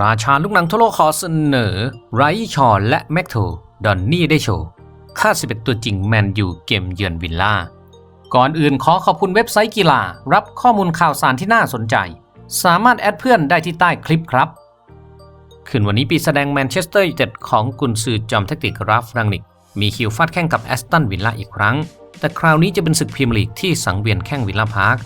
ราชาลูกหนังทั่วโลกขอเสนอไรชอนและแม็กโทดอนนี่ได้โชว์ค่า 11 ตัวจริงแมนยูเกมเยือนวิลล่า ก่อนอื่นขอขอบคุณเว็บไซต์กีฬา รับข้อมูลข่าวสารที่น่าสนใจ สามารถแอดเพื่อนได้ที่ใต้คลิปครับคืนวันนี้ปีแสดงแมนเชสเตอร์ยูไนเต็ดของกุนซือจอมแทคติกราฟรังนิก มีคิวฟาดแข่งกับแอสตันวิลล่าอีกครั้ง แต่คราวนี้จะเป็นศึกพรีเมียร์ลีกที่สังเวียนแข่งวิลล่าพาร์ค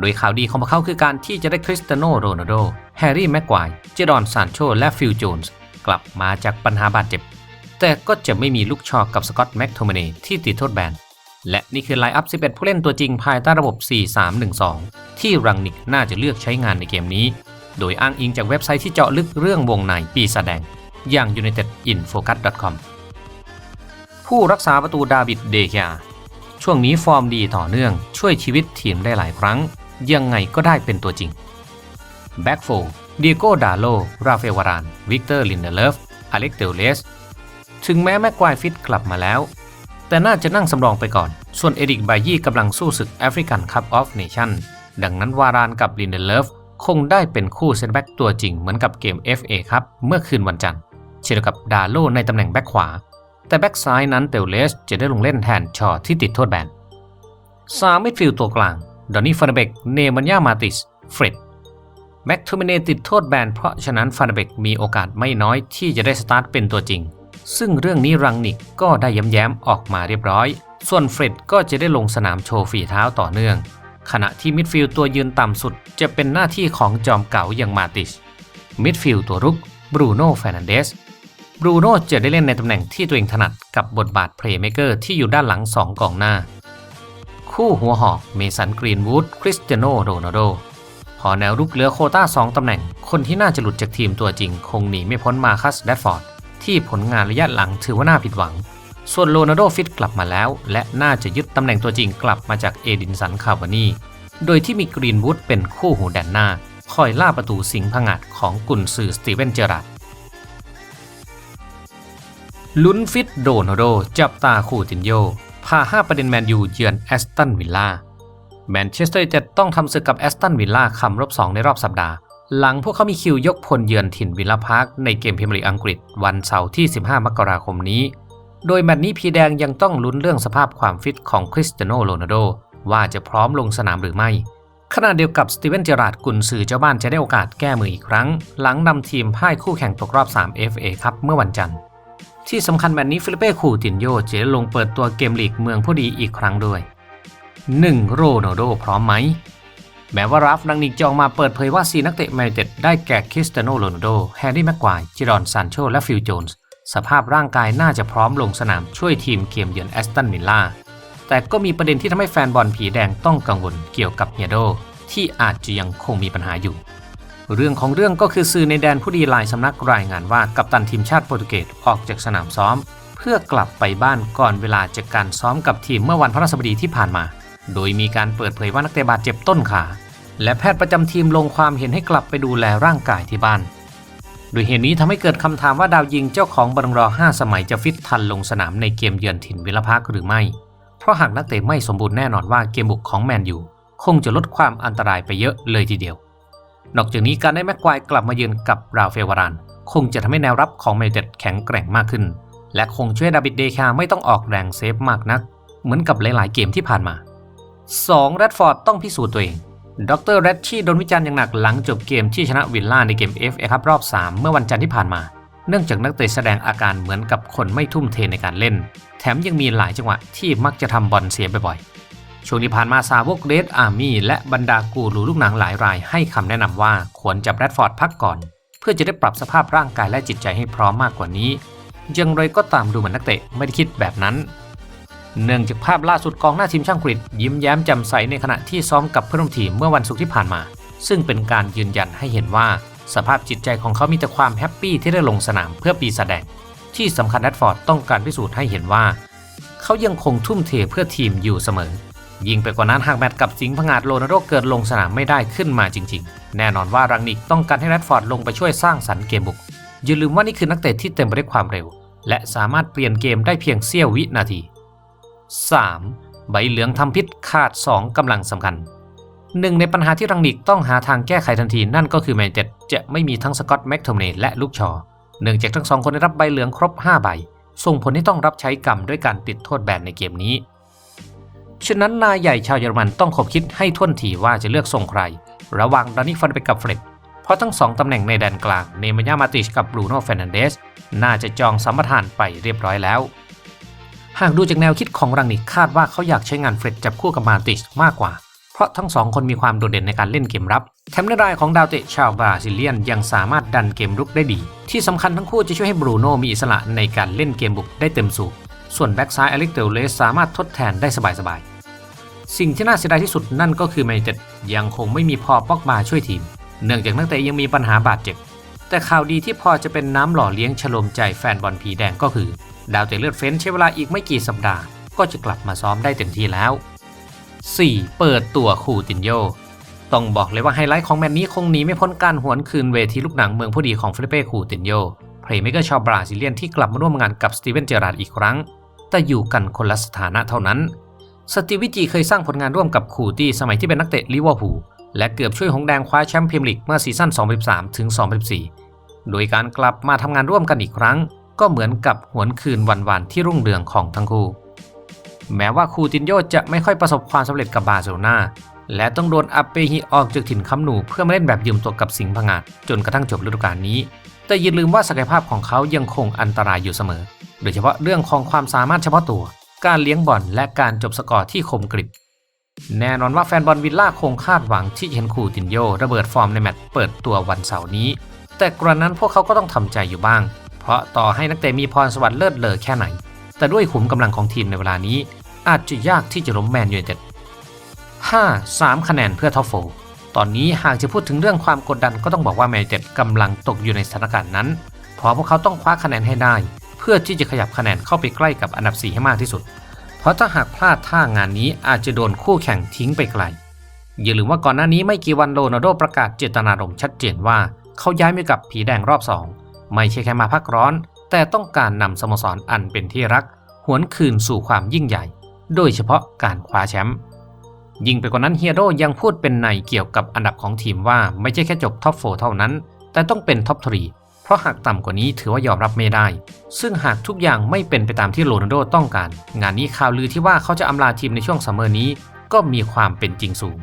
โดยข่าวดีของพวกเขาคือการที่จะได้คริสเตียโนโรนัลโด แฮร์รี่แม็กควายเจดอนซานโชและฟิลโจนส์กลับมาจากปัญหาบาดเจ็บ แต่ก็จะไม่มีลูกชอกับสกอตต์แม็กโทมเนที่ติดโทษแบน และนี่คือไลน์อัพ 11 ผู้เล่นตัวจริงภายใต้ระบบ 4-3-1-2 ที่รังนิกน่าจะเลือกใช้งานในเกมนี้ โดยอ้างอิงจากเว็บไซต์ที่เจาะลึกเรื่องวงในปีแสดง อย่าง unitedinfocus.com ผู้รักษาประตูดาบิดเดเคียช่วงนี้ฟอร์มดีต่อเนื่องช่วยชีวิตทีมได้หลายครั้ง ยังไงก็ได้เป็นตัวจริง แบ็กโฟเดียโกดาโล ราเฟลวาราน วิกเตอร์ลินเดเลฟ อเล็กเดลเลส ถึงแม้แม็กควายฟิตกลับมาแล้ว แต่น่าจะนั่งสำรองไปก่อน ส่วนเอริกบายี่กำลังสู้ศึกแอฟริกันคัพออฟเนชั่น ดังนั้นวารานกับลินเดเลฟคงได้เป็นคู่เซนแบ็กตัวจริงเหมือนกับเกม FA ครับเมื่อคืนวันจันทร์ เช่นกับดาโลในตำแหน่งแบ็กขวา แต่แบ็กซ้ายนั้นเตลเลสจะได้ลงเล่นแทนชอที่ติดโทษแบนสามมิดฟิลด์ตัวกลางดอนนี่ฟานเบกเนมันยามาติสเฟรด แม็กทูมิเนติดโทษแบนเพราะฉะนั้นฟานเบกมีโอกาสไม่น้อยที่จะได้สตาร์ทเป็นตัวจริง ซึ่งเรื่องนี้รังนิกก็ได้ย้ำแย้มออกมาเรียบร้อย ส่วนเฟรดก็จะได้ลงสนามโชว์ฝีเท้าต่อเนื่อง ขณะที่มิดฟิลด์ตัวยืนต่ำสุด จะเป็นหน้าที่ของจอมเก่าอย่างมาติสมิดฟิลด์ตัวรุกบรูโน่แฟรนันเดสบรูโน่จะได้เล่นในตำแหน่งที่ตัวเองถนัดกับบทบาทเพลย์เมเกอร์ที่อยู่ด้านหลัง2กองหน้า คู่หัวหอกเมสันกรีนวูดคริสเตียโนโรนัลโด อแนวรุกเหลือโคต้า 2 ตำแหน่ง คนที่น่าจะหลุดจากทีมตัวจริง คงหนีไม่พ้นมาคัสแดดฟอร์ด ที่ผลงานระยะหลังถือว่าน่าผิดหวัง ส่วนโรนัลโดฟิตกลับมาแล้ว และน่าจะยึดตำแหน่งตัวจริงกลับมาจากเอดินสันคาร์วานีโดยที่มีกรีนวูดเป็นคู่หูแดนหน้า คอยล่าประตูสิงห์ผงาดของกุนซือสตีเวนเจอราร์ดลุ้นฟิตโรนัลโดจับตาคู่ตินโยพา 5 ประเด็นแมนยูเยือนแอสตันวิลล่า แมนเชสเตอร์ยูไนเต็ดต้องทำศึกกับแอสตันวิลล่าคำรบ2ในรอบสัปดาห์ หลังพวกเขามีคิวยกพลเยือนถิ่นวิลล่าพาร์คในเกมพรีเมียร์ลีกอังกฤษวันเสาร์ที่ 15 มกราคมนี้ โดยแมตช์นี้พีแดงยังต้องลุ้นเรื่องสภาพความฟิตของคริสเตียโนโรนัลโดว่าจะพร้อมลงสนามหรือไม่ขณะเดียวกับสตีเวนเจอราร์ดกุนซือเจ้าบ้านจะได้โอกาสแก้มืออีกครั้ง หลังนำทีมพ่ายคู่แข่งตกรอบ 3 FA ครับเมื่อวันจันทร์ ที่สำคัญแมตช์นี้ฟิลิเป้คูตินโยจะได้ลงเปิดตัวเกมลีกเมืองผู้ดีอีกครั้งด้วย 1. โรนัลโดพร้อมไหม แม้ว่าราฟนังนิกจะออกมาเปิดเผยว่าสีนักเตะแมนยูไนเต็ดได้แก่คริสเตียโนโรนัลโด แฮร์รี่แม็กควายจิรอนซานโช และฟิลโจนส์ สภาพร่างกายน่าจะพร้อมลงสนามช่วยทีมเกมเยือนแอสตันวิลล่า แต่ก็มีประเด็นที่ทำให้แฟนบอลผีแดงต้องกังวลเกี่ยวกับเฮียโด ที่อาจจะยังคงมีปัญหาอยู่ เรื่องของเรื่องก็คือสื่อในแดนผู้ดีลายสำนักรายงานว่ากัปตันทีมชาติโปรตุเกสออกจากสนามซ้อม เพื่อกลับไปบ้านก่อนเวลาจากการซ้อมกับทีมเมื่อวันพฤหัสบดีที่ผ่านมา โดยมีการเปิดเผยว่านักเตะบาดเจ็บต้นขา และแพทย์ประจำทีมลงความเห็นให้กลับไปดูแลร่างกายที่บ้าน โดยเหตุนี้ทำให้เกิดคำถามว่าดาวยิงเจ้าของบอลรอ5สมัยจะฟิตทันลงสนามในเกมเยือนถิ่นวิลพาร์คหรือไม่ เพราะหากนักเตะไม่สมบูรณ์แน่นอนว่าเกมบุกของแมนยูคงจะลดความอันตรายไปเยอะเลยทีเดียวนอกจากนี้การได้แม็กควายกลับมาเยือนกับราเฟวารานคงจะทำให้แนวรับของแมนยูเต็ดแข็งแกร่งมากขึ้น และคงช่วยดาบิดเดคาไม่ต้องออกแรงเซฟมากนัก เหมือนกับหลาย ๆ เกมที่ผ่านมา 2. แรดฟอร์ดต้องพิสูจน์ตัวเอง ดรแรดชี่โดนวิจารณ์อย่างหนักหลังจบเกมที่ชนะวิลล่าในเกม FA ครับรอบ 3 เมื่อวันจันทร์ที่ผ่านมา เนื่องจากนักเตะแสดงอาการเหมือนกับคนไม่ทุ่มเทในการเล่น แถมยังมีหลายจังหวะที่มักจะทำบอลเสียบ่อยๆ ช่วงที่ผ่านมาซาวกเรดอาร์มี่และบรรดากูรูลูกหนังหลายราย ให้คำแนะนำว่าควรจับแรดฟอร์ดพักก่อน เพื่อจะได้ปรับสภาพร่างกายและจิตใจให้พร้อมมากกว่านี้อย่างไรก็ตามดูเหมือนนักเตะไม่ได้คิดแบบนั้น เนื่องจากภาพล่าสุดกองหน้าทีมช่างกรีฑยิ้มแย้มแจ่มใสในขณะที่ซ้อมกับเพื่อนร่วมทีมเมื่อวันศุกร์ที่ผ่านมา ซึ่งเป็นการยืนยันให้เห็นว่า สภาพจิตใจของเขามีแต่ความแฮปปี้ที่ได้ลงสนามเพื่อปีแสดง ที่สำคัญแรดฟอร์ดต้องการพิสูจน์ให้เห็นว่า เขายังคงทุ่มเทเพื่อทีมอยู่เสมอ ยิ่งไปกว่านั้นหากแมตช์กับสิงห์ผงาดโรนัลโดเกิดลงสนามไม่ได้ขึ้นมาจริง ๆ แน่นอนว่ารังนิกต้องการให้แรดฟอร์ดลงไปช่วยสร้างสรรค์เกมบุกอย่าลืมว่านี่คือนักเตะที่เต็มไปด้วยความเร็ว และสามารถเปลี่ยนเกมได้เพียงเสี้ยววินาที 3. ใบเหลืองทำพิษขาด 2กำลังสำคัญหนึ่งในปัญหาที่รังนิกต้องหาทางแก้ไขทันทีนั่นก็คือแมนเต็ดจะไม่มีทั้งสกอตแม็กโทมเนและลูกชอเนื่องจากทั้งสองคนได้รับใบเหลืองครบ 5 ใบ ส่งผลให้ต้องรับใช้กรรมด้วยการติดโทษแบนในเกมนี้ ฉะนั้นนายใหญ่ชาวเยอรมันต้องขบคิดให้ท่วนทีว่าจะเลือกส่งใคร ระหว่างดานิฟันไปกับเฟรดเพราะทั้งสองตำแหน่งในแดนกลางเนมายามาติชกับบรูโน่เฟรนันเดสน่าจะจองสัมปทานไปเรียบร้อยแล้ว หากดูจากแนวคิดของรังนิกคาดว่าเขาอยากใช้งานเฟรดจับคู่กับมาติชมากกว่า เพราะทั้งสองคนมีความโดดเด่นในการเล่นเกมรับแถมในรายของดาวเตะชาวบราซิเลียนยังสามารถดันเกมรุกได้ดี ที่สำคัญทั้งคู่จะช่วยให้บรูโน่มีอิสระในการเล่นเกมบุกได้เต็มสูบส่วนแบ็กซ้ายอเล็กเตลเลสสามารถทดแทนได้สบายๆสิ่งที่น่าเสียดายที่สุดนั่นก็คือแมนเต็ดยังคงไม่มีพอปอกมาช่วยทีม เนื่องจากนักเตะยังมีปัญหาบาดเจ็บแต่ข่าวดีที่พอจะเป็นน้ำหล่อเลี้ยงฉลมใจแฟนบอลผีแดงก็คือ ดาวเตะเลือดเฟ้นใช้เวลาอีกไม่กี่สัปดาห์ ก็จะกลับมาซ้อมได้เต็มที่แล้ว 4. เปิดตัวคูตินโยต้องบอกเลยว่าไฮไลท์ของแมตช์นี้คงหนีไม่พ้นการหวนคืนเวทีลูกหนังเมืองผู้ดีของฟิลิเป้คูตินโยเพลย์เมเกอร์ชาวบราซิเลียนที่กลับมาร่วมงานกับสตีเวนเจอราร์ดอีกครั้ง แต่อยู่กันคนละสถานะเท่านั้น สตีวิจีเคยสร้างผลงานร่วมกับคูตี้สมัยที่เป็นนักเตะลิเวอร์พูลและเกือบช่วยหงแดงคว้าแชมป์พรีเมียร์ลีกเมื่อซีซั่น 2013 ถึง 2014 โดยการกลับมาทำงานร่วมกันอีกครั้ง ก็เหมือนกับหวนคืนวันวานที่รุ่งเรืองของทั้งคู่ แม้ว่าคูตินโยจะไม่ค่อยประสบความสำเร็จกับบาร์เซโลนาและต้องโดนอัปเปฮิออกจากถิ่นคำหนูเพื่อมาเล่นแบบยืมตัวกับสิงห์พังงาดจนกระทั่งจบฤดูกาลนี้ แต่อย่าลืมว่าศักยภาพของเขายังคงอันตรายอยู่เสมอ โดยเฉพาะเรื่องของความสามารถเฉพาะตัว การเลี้ยงบอลและการจบสกอร์ที่คมกริบแน่นอนว่าแฟนบอลวิลล่าคงคาดหวังที่เห็นคูตินโยระเบิดฟอร์มในแมตช์เปิดตัววันเสาร์นี้ แต่กระนั้นพวกเขาก็ต้องทำใจอยู่บ้าง เพราะต่อให้นักเตะมีพรสวรรค์เลิศเลอแค่ไหน แต่ด้วยขุมกำลังของทีมในเวลานี้ อาจจะยากที่จะล้มแมนยูไนเต็ด 5. 3 คะแนนเพื่อท็อปโฟตอนนี้หากจะพูดถึงเรื่องความกดดันก็ต้องบอกว่าแมนยูไนเต็ดกำลังตกอยู่ในสถานการณ์นั้น เพราะพวกเขาต้องคว้าคะแนนให้ได้ เพื่อที่จะขยับคะแนนเข้าไปใกล้กับอันดับ 4 ให้มากที่สุด เพราะถ้าหากพลาดท่างานนี้อาจจะโดนคู่แข่งทิ้งไปไกล อย่าลืมว่าก่อนหน้านี้ไม่กี่วันโรนัลโดประกาศเจตนารมณ์ชัดเจนว่าเขาย้ายมากับผีแดงรอบ 2 ไม่ใช่แค่มาพักร้อน แต่ต้องการนำสโมสรอันเป็นที่รัก หวนคืนสู่ความยิ่งใหญ่ โดยเฉพาะการคว้าแชมป์ยิ่งไปกว่านั้นเฮียโร่ยังพูดเป็นในเกี่ยวกับอันดับของทีมว่าไม่ใช่แค่จบท็อปโฟเท่านั้น แต่ต้องเป็นท็อปทรีเพราะหากต่ำกว่านี้ถือว่ายอมรับไม่ได้ ซึ่งหากทุกอย่างไม่เป็นไปตามที่โรนัลโดต้องการ งานนี้ข่าวลือที่ว่าเขาจะอำลาทีมในช่วงซัมเมอร์นี้ ก็มีความเป็นจริงสูง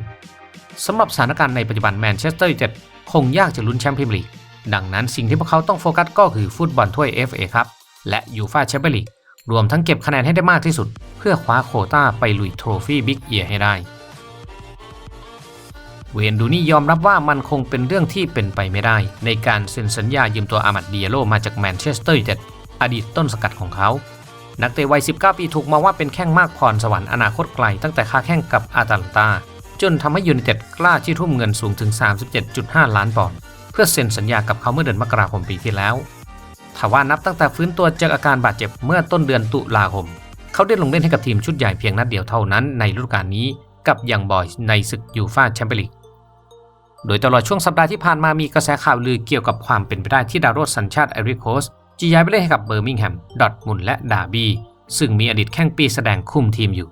สำหรับสถานการณ์ในปัจจุบันแมนเชสเตอร์ยูไนเต็ดคงยากจะลุ้นแชมป์พรีเมียร์ลีก ดังนั้นสิ่งที่พวกเขาต้องโฟกัสก็คือฟุตบอลถ้วย FA ครับและยูฟาแชมเปี้ยนลีกรวมทั้งเก็บคะแนนให้ได้มากที่สุด เพื่อคว้าโคต้าไปลุยโทรฟี่บิ๊กเอียให้ได้ เวนดูนี่ยอมรับว่ามันคงเป็นเรื่องที่เป็นไปไม่ได้ ในการเซ็นสัญญายืมตัวอามัดเดียโลมาจากแมนเชสเตอร์ยูไนเต็ดอดีตต้นสกัดของเขา นักเตะวัย 19 ปีถูกมองว่าเป็นแข้งมากพรสวรรค์อนาคตไกล ตั้งแต่ค้าแข้งกับอาตาลันตา จนทำให้ยูไนเต็ดกล้าที่ทุ่มเงินสูงถึง 37.5 ล้านปอนด์ เพื่อเซ็นสัญญากับเขาเมื่อเดือนมกราคมปีที่แล้วทว่านับตั้งแต่ฟื้นตัวจากอาการบาดเจ็บเมื่อต้นเดือนตุลาคม เขาได้ลงเล่นให้กับทีมชุดใหญ่เพียงนัดเดียวเท่านั้นในฤดูกาลนี้กับยังบอยในศึกยูฟ่าแชมเปี้ยนลีก โดยตลอดช่วงสัปดาห์ที่ผ่านมามีกระแสข่าวลือเกี่ยวกับความเป็นไปได้ที่ดาวโรดสัญชาติไอริโคสจะย้ายไปเล่นให้กับเบอร์มิงแฮม ดอร์ทมุนและดาร์บี้ซึ่งมีอดีตแข้งปีแสดงคุมทีมอยู่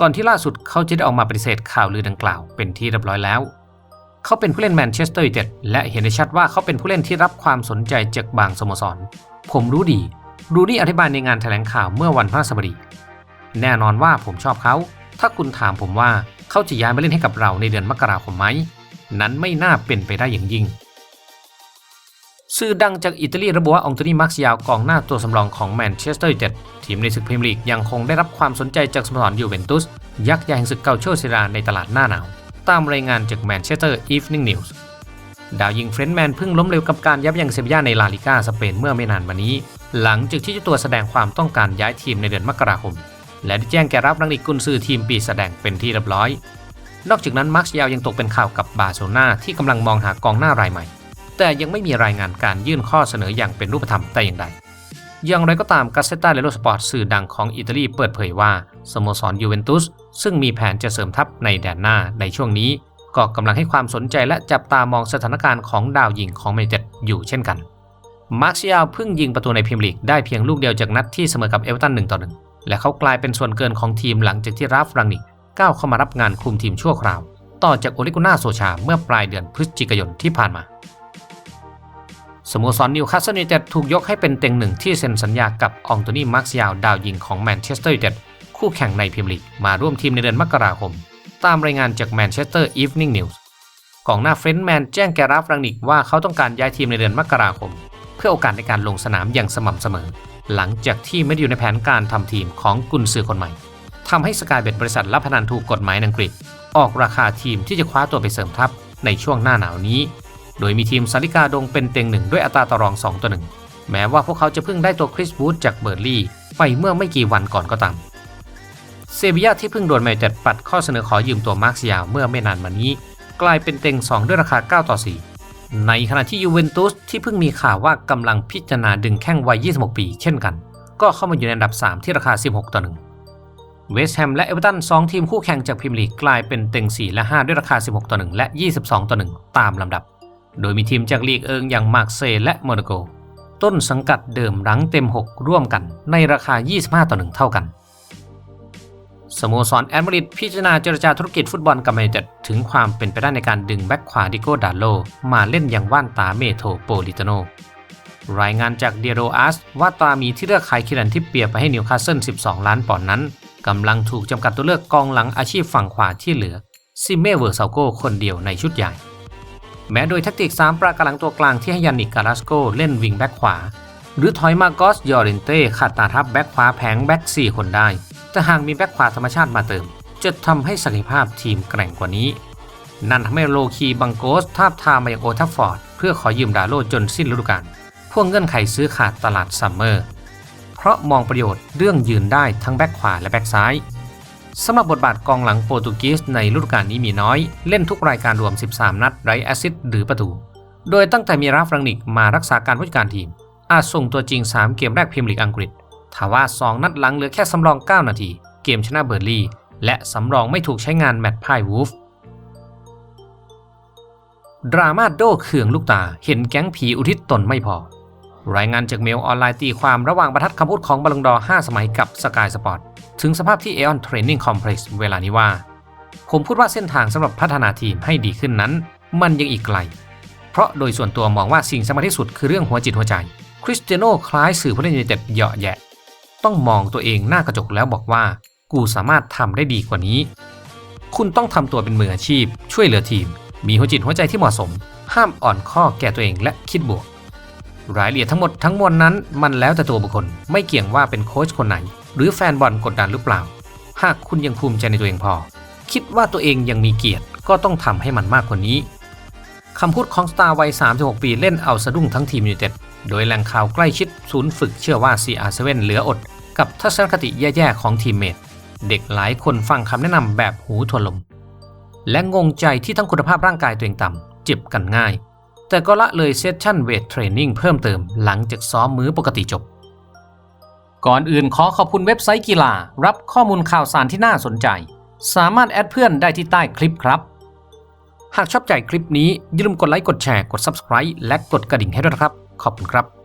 ก่อนที่ล่าสุดเขาจะได้ออกมาปฏิเสธข่าวลือดังกล่าวเป็นที่เรียบร้อยแล้ว เขาเป็นผู้เล่นแมนเชสเตอร์ยูไนเต็ดและเห็นได้ชัดว่าเขาเป็นผู้เล่นที่รับความสนใจจากบางสโมสร ผมรู้ดี รูนี่อธิบายในงานแถลงข่าวเมื่อวันพฤหัสบดี แน่นอนว่าผมชอบเขา ถ้าคุณถามผมว่าเขาจะย้ายมาเล่นให้กับเราในเดือนมกราคมไหม นั้นไม่น่าเป็นไปได้อย่างยิ่ง สื่อดังจากอิตาลีระบุว่าองโตนีมาร์กซิยาวกองหน้าตัวสำรองของแมนเชสเตอร์ยูไนเต็ดทีมในศึกพรีเมียร์ลีกยังคงได้รับความสนใจจากสโมสรยูเวนตุสยักษ์ใหญ่แห่งศึกเกาโชเซราในตลาดหน้าหนาว ตามรายงานจากแมนเชสเตอร์อีฟนิ่งนิวส์ดาวยิงเฟรนด์แมนเพิ่งล้มเหลวกับการยับยั้งเซบียาในลาลิก้าสเปนเมื่อไม่นานมานี้ หลังจากที่เจ้าตัวแสดงความต้องการย้ายทีมในเดือนมกราคม และได้แจ้งแก่รับรังอีกกุนซือทีมปีแสดงเป็นที่เรียบร้อย นอกจากนั้นมาร์คยาวยังตกเป็นข่าวกับบาร์เซโลนาที่กำลังมองหากองหน้ารายใหม่ แต่ยังไม่มีรายงานการยื่นข้อเสนออย่างเป็นรูปธรรมแต่อย่างใด อย่างไรก็ตามกาเซตาเลโลสปอร์ตสื่อดังของอิตาลีเปิดเผยว่า สโมสรยูเวนตุสซึ่งมีแผนจะเสริมทัพในแดนหน้าในช่วงนี้ ก็กำลังให้ความสนใจและจับตามองสถานการณ์ของดาวยิงของแมเชสเตอร์อยู่เช่นกัน มาร์คยาวเพิ่งยิงประตูในพรีเมียร์ลีกได้เพียงลูกเดียวจากนัดที่เสมอกับเอเวอเรตัน1ต่อ1และเขากลายเป็นส่วนเกินของทีมหลังจากที่ราฟรังนิกก้าวเข้ามารับงานคุมทีมชั่วคราว ต่อจากโอลิกุน่าโซชาเมื่อปลายเดือนพฤศจิกายนที่ผ่านมา สโมสรนิวคาสเซิลยูไนเต็ดถูกยกให้เป็นเต็งหนึ่งที่เซ็นสัญญากับอองโตนีมาร์คซิยาลดาวยิงของแมนเชสเตอร์ยูไนเต็ดคู่แข่งในพรีเมียร์ลีกมาร่วมทีมในเดือนมกราคม ตามรายงานจากแมนเชสเตอร์อีฟนิ่งนิวส์กองหน้าเฟรนด์แมนแจ้งแกราฟรังนิกว่าเขาต้องการย้ายทีมในเดือนมกราคม เพื่อโอกาสในการลงสนามอย่างสม่ำเสมอ หลังจากที่ไม่ได้อยู่ในแผนการทำทีมของกุนซือคนใหม่ทำให้สกายเบ็ดบริษัทรับพนันถูกกฎหมายอังกฤษ ออกราคาทีมที่จะคว้าตัวไปเสริมทัพในช่วงหน้าหนาวนี้ โดยมีทีมสาริกาดงเป็นเต็งหนึ่งด้วยอัตราต่อรอง 2 ต่อ1แม้ว่าพวกเขาจะเพิ่งได้ตัวคริสบูธจากเบอร์ลี่ไปเมื่อไม่กี่วันก่อนก็ตาม เซบียาที่เพิ่งโดนแมนเจ็ดปัดข้อเสนอขอยืมตัวมาร์คซิยาเมื่อไม่นานมานี้ กลายเป็นเต็ง 2 ด้วยราคา 9 ต่อ 4 ในขณะที่ยูเวนตุสที่เพิ่งมีข่าวว่ากำลังพิจารณาดึงแข้งวัย 26 ปี เช่นกัน ก็เข้ามาอยู่ในอันดับ 3 ที่ราคา 16 ต่อ 1 เวสต์แฮมและเอเวอร์ตัน2ทีมคู่แข่งจากพรีเมียร์ลีกกลายเป็นเต็ง 4 และ 5 ด้วยราคา 16 ต่อ 1 และ 22 ต่อ 1 ตามลำดับ โดยมีทีมจากลีกเอิงอย่างมาร์กเซและโมนาโก ต้นสังกัดเดิมรังเต็ม 6 ร่วมกันในราคา 25 ต่อ 1 เท่ากัน สโมสรแอดมาริดพิจารณาเจรจาธุรกิจฟุตบอลกับแมนยูไนเต็ดถึงความเป็นไปได้ในการดึงแบ็คขวาดิโก้ดาโล มาเล่นอย่างว่านตาเมโทโปลิตโน รายงานจากเดียโรอาสว่าตามีที่เลือกขายคิรันที่เปียไปให้นิวคาสเซิล 12 ล้านปอนด์นั้นกำลังถูกจำกัดตัวเลือกกองหลังอาชีพฝั่งขวาที่เหลือซิเมเวอร์ซาโกคนเดียวในชุดใหญ่ แม้โดยแทคติก 3 ประกหลังตัวกลางที่ให้ยานิกกาลาสโกเล่นวิงแบ็กขวา หรือถอยมากอสยอรินเต้ขัดตาทับแบ็กขวาแผงแบ็ก4 คนได้ แต่หากมีแบ็กขวาธรรมชาติมาเติม จะทำให้ศักยภาพทีมแกร่งกว่านี้ นั่นทำให้โลคีบังโกสทาบทามมายังโอทัฟฟอร์ดเพื่อขอยืมดาโลจนสิ้นฤดูกาลพวกเงื่อนไขซื้อขาดตลาดซัมเมอร์ เพราะมองประโยชน์เรื่องยืนได้ทั้งแบ็กขวาและแบ็กซ้าย สำหรับบทบาทกองหลังโปรตุเกสในฤดูกาลนี้มีน้อย เล่นทุกรายการรวม 13 นัดไร้แอสซิสต์หรือประตู โดยตั้งแต่มีราฟรังนิกมารักษาการผู้จัดการทีม อาจส่งตัวจริง 3 เกมแรกพรีเมียร์ลีกอังกฤษทว่า 2 นัดหลังเหลือแค่สำรอง 9 นาที เกมชนะเบอร์ลี่ และสำรองไม่ถูกใช้งานแมตช์พ่ายวูฟดราม่าโดเขื่องลูกตาเห็นแก๊งผีอุทิศตนไม่พอ รายงานจากเมลออนไลน์ตีความระหว่างบรรทัดคำพูดของบอลงดอร์5สมัยกับสกายสปอร์ตถึงสภาพที่เอออนเทรนนิ่งคอมเพล็กซ์เวลานี้ว่า ผมพูดว่าเส้นทางสำหรับพัฒนาทีมให้ดีขึ้นนั้น มันยังอีกไกล เพราะโดยส่วนตัวมองว่าสิ่งสำคัญที่สุดคือเรื่องหัวจิตหัวใจ คริสเตียโนคล้ายสื่อผู้เล่นยูไนเต็ดเหยาะแยะ ต้องมองตัวเองหน้ากระจกแล้วบอกว่า กูสามารถทำได้ดีกว่านี้ คุณต้องทำตัวเป็นมืออาชีพ ช่วยเหลือทีม มีหัวจิตหัวใจที่เหมาะสม ห้ามอ่อนข้อแก่ตัวเองและคิดบวก รายละเอียดทั้งหมดทั้งมวลนั้นมันแล้วแต่ตัวบุคคล ไม่เกี่ยงว่าเป็นโค้ชคนไหน หรือแฟนบอลกดดันหรือเปล่า หากคุณยังภูมิใจในตัวเองพอ คิดว่าตัวเองยังมีเกียรติก็ต้องทำให้มันมากกว่านี้คำพูดของสตาร์วัย 36 ปีเล่นเอาสะดุ้งทั้งทีมยูเต็ด โดยแหล่งข่าวใกล้ชิดศูนย์ฝึกเชื่อว่า CR7 เหลืออด กับทัศนคติแย่ๆของทีมเมทเด็กหลายคนฟังคำแนะนำแบบหูทวนลม และงงใจที่ทั้งคุณภาพร่างกายตัวเองต่ำเจ็บกันง่าย แต่ก็ละเลยเซสชั่นเวทเทรนนิ่งเพิ่มเติมหลังจากซ้อมมื้อปกติจบ ก่อนอื่นขอขอบคุณเว็บไซต์กีฬา รับข้อมูลข่าวสารที่น่าสนใจ สามารถแอดเพื่อนได้ที่ใต้คลิปครับ หากชอบใจคลิปนี้อย่าลืมกดไลค์กดแชร์กด Subscribe และกดกระดิ่งให้ด้วยนะครับ ขอบคุณครับ